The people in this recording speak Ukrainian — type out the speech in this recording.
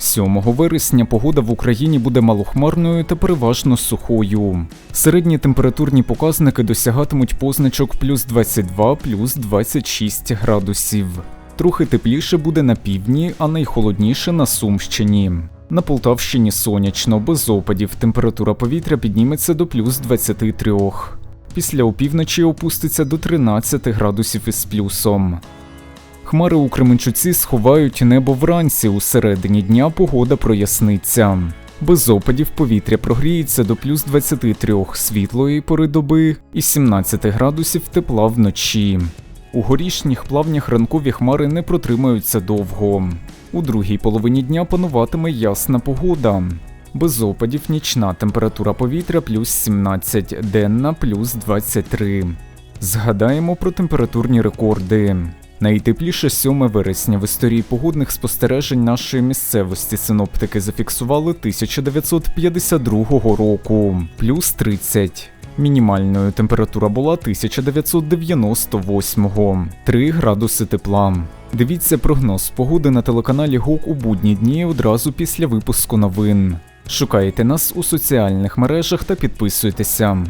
7 вересня погода в Україні буде малохмарною та переважно сухою. Середні температурні показники досягатимуть позначок плюс 22, плюс 26 градусів. Трохи тепліше буде на півдні, а найхолодніше на Сумщині. На Полтавщині сонячно, без опадів, температура повітря підніметься до плюс 23. Після опівночі опуститься до 13 градусів із плюсом. Хмари у Кременчуці сховають небо вранці. У середині дня погода проясниться. Без опадів повітря прогріється до плюс 23 світлої пори доби і 17 градусів тепла вночі. У горішніх плавнях ранкові хмари не протримаються довго. У другій половині дня пануватиме ясна погода. Без опадів нічна температура повітря плюс 17, денна плюс 23. Згадаємо про температурні рекорди. Найтепліше 7 вересня в історії погодних спостережень нашої місцевості синоптики зафіксували 1952 року, плюс 30. Мінімальною температура була 1998 3 градуси тепла. Дивіться прогноз погоди на телеканалі ГОК у будні дні одразу після випуску новин. Шукайте нас у соціальних мережах та підписуйтеся.